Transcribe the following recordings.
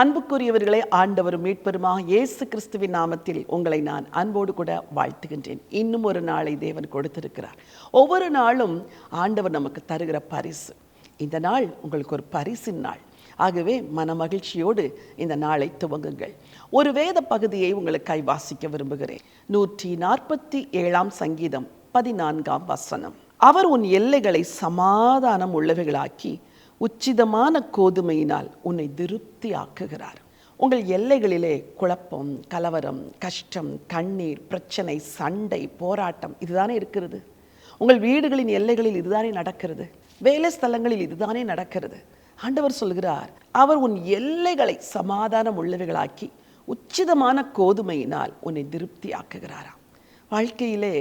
அன்புக்குரியவர்களே ஆண்டவரும் மீட்பெருமாக இயேசு கிறிஸ்துவின் நாமத்தில் உங்களை நான் அன்போடு கூட வாழ்த்துகின்றேன். இன்னும் ஒரு நாளை தேவன் கொடுத்திருக்கிறார். ஒவ்வொரு நாளும் ஆண்டவர் நமக்கு தருகிற பரிசு. இந்த நாள் உங்களுக்கு ஒரு பரிசின் நாள். ஆகவே மன மகிழ்ச்சியோடு இந்த நாளை துவங்குங்கள். ஒரு வேத பகுதியை உங்களுக்காய் வாசிக்க விரும்புகிறேன். நூற்றி நாற்பத்தி ஏழாம் சங்கீதம் பதினான்காம் வசனம். அவர் உன் எல்லைகளை சமாதானம் உள்ளவைகளாக்கி உச்சிதமான கோதுமையினால் உன்னை திருப்தி ஆக்குகிறார் உங்கள் எல்லைகளிலே குழப்பம் கலவரம் கஷ்டம் கண்ணீர் பிரச்சனை சண்டை போராட்டம் இதுதானே இருக்கிறது. உங்கள் வீடுகளின் எல்லைகளில் இதுதானே நடக்கிறது. வேலை ஸ்தலங்களில் இதுதானே நடக்கிறது. ஆண்டவர் சொல்கிறார் அவர் உன் எல்லைகளை சமாதானம் உள்ளவைகளாக்கி உச்சிதமான கோதுமையினால் உன்னை திருப்தி ஆக்குகிறாராம் வாழ்க்கையிலே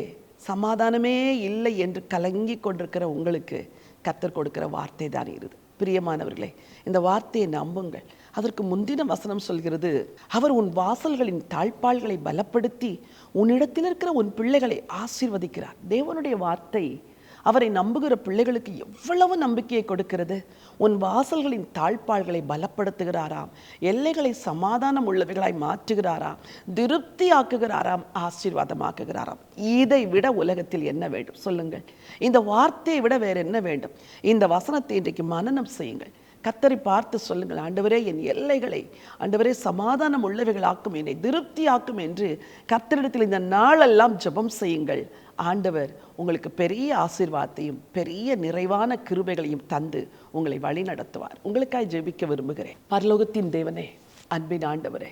சமாதானமே இல்லை என்று கலங்கி கொண்டிருக்கிற உங்களுக்கு கத்தர் கொடுக்கிற வார்த்தை தான் இருது பிரியமானவர்களே இந்த வார்த்தையை நம்புங்கள். அதற்கு முந்தின வசனம் சொல்கிறது அவர் உன் வாசல்களின் தாழ்பால்களை பலப்படுத்தி உன்னிடத்தில் இருக்கிற உன் பிள்ளைகளை ஆசீர்வதிக்கிறார். தேவனுடைய வார்த்தை அவரை நம்புகிற பிள்ளைகளுக்கு எவ்வளவு நம்பிக்கையை கொடுக்கிறது? உன் வாசல்களின் தாழ்பாள்களை பலப்படுத்துகிறாராம். எல்லைகளை சமாதானம் உள்ளவைகளாய் மாற்றுகிறாராம். திருப்தி ஆக்குகிறாராம் ஆசீர்வாதமாக்குகிறாராம். இதை விட உலகத்தில் என்ன வேண்டும்? சொல்லுங்கள். இந்த வார்த்தையை விட வேறு என்ன வேண்டும்? இந்த வசனத்தை இன்றைக்கு மனனம் செய்யுங்கள். கத்தரை பார்த்து சொல்லுங்கள் ஆண்டவரே என் எல்லைகளை ஆண்டவரே சமாதானம் உள்ளவைகளாக்கும் என்னை திருப்தியாக்கும் என்று கத்தரிடத்தில் இந்த நாளெல்லாம் ஜெபம் செய்யுங்கள். ஆண்டவர் உங்களுக்கு பெரிய ஆசீர்வாதத்தையும் பெரிய நிறைவான கிருபைகளையும் தந்து உங்களை வழி நடத்துவார். உங்களுக்காய் ஜெபிக்க விரும்புகிறேன். பரலோகத்தின் தேவனே அன்பின் ஆண்டவரே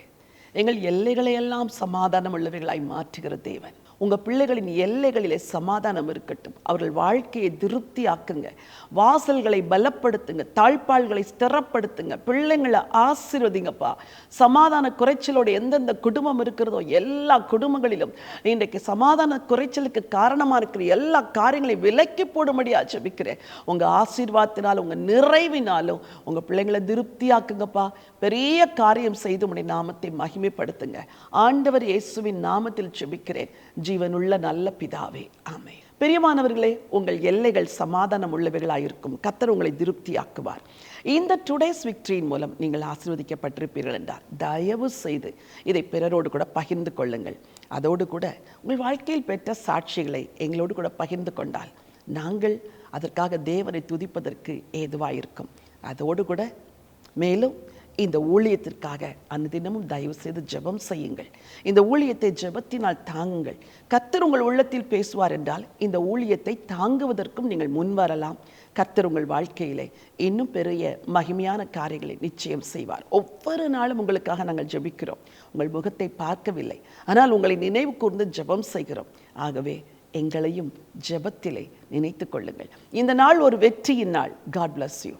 எங்கள் எல்லைகளையெல்லாம் சமாதானம் உள்ளவைகளாய் மாற்றுகிற தேவன். உங்க பிள்ளைகளின் எல்லைகளிலே சமாதானம் இருக்கட்டும். அவர்கள் வாழ்க்கையை திருப்தி ஆக்குங்க வாசல்களை பலப்படுத்துங்க. தாழ்பால்களை ஸ்திரப்படுத்துங்க. பிள்ளைங்களை ஆசீர்வதிங்கப்பா. சமாதான குறைச்சலோட எந்தெந்த குடும்பம் இருக்கிறதோ எல்லா குடும்பங்களிலும் இன்றைக்கு சமாதான குறைச்சலுக்கு காரணமா இருக்கிற எல்லா காரியங்களையும் விலக்கி போடும்படியா ஜெபிக்கிறேன். உங்க ஆசீர்வாதத்தினாலும் உங்க நிறைவினாலும் உங்க பிள்ளைங்களை திருப்தியாக்குங்கப்பா. பெரிய காரியம் செய்து உடைய நாமத்தை மகிமைப்படுத்துங்க. ஆண்டவர் இயேசுவின் நாமத்தில் ஜெபிக்கிறேன். ஜீவனுள்ள நல்ல பிதாவே ஆமை பெரியமானவர்களே உங்கள் எல்லைகள் சமாதானம் உள்ளவைகளாயிருக்கும் கத்தர் உங்களை திருப்தியாக்குவார். இந்த டுடேஸ் விக்ட்ரியின் மூலம் நீங்கள் ஆசீர்வதிக்கப்பட்டிருப்பீர்கள் என்றால் தயவு செய்து இதை பிறரோடு கூட பகிர்ந்து கொள்ளுங்கள். அதோடு கூட உங்கள் வாழ்க்கையில் பெற்ற சாட்சிகளை எங்களோடு கூட பகிர்ந்து கொண்டால் நாங்கள் அதற்காக தேவனை துதிப்பதற்கு ஏதுவாயிருக்கும். அதோடு கூட மேலும் இந்த ஊழியத்திற்காக அந்த தினமும் தயவு செய்து ஜெபம் செய்யுங்கள். இந்த ஊழியத்தை ஜெபத்தினால் தாங்குங்கள். கத்தர் உங்கள் உள்ளத்தில் பேசுவார் என்றால் இந்த ஊழியத்தை தாங்குவதற்கும் நீங்கள் முன்வரலாம் கத்தர் உங்கள் வாழ்க்கையிலே இன்னும் பெரிய மகிமையான காரியங்களை நிச்சயம் செய்வார். ஒவ்வொரு நாளும் உங்களுக்காக நாங்கள் ஜெபிக்கிறோம். உங்கள் முகத்தை பார்க்கவில்லை. ஆனால் உங்களை நினைவு கூர்ந்து ஜெபம் செய்கிறோம். ஆகவே எங்களையும் ஜெபத்திலே நினைத்து கொள்ளுங்கள். இந்த நாள் ஒரு வெற்றியின் நாள். God bless you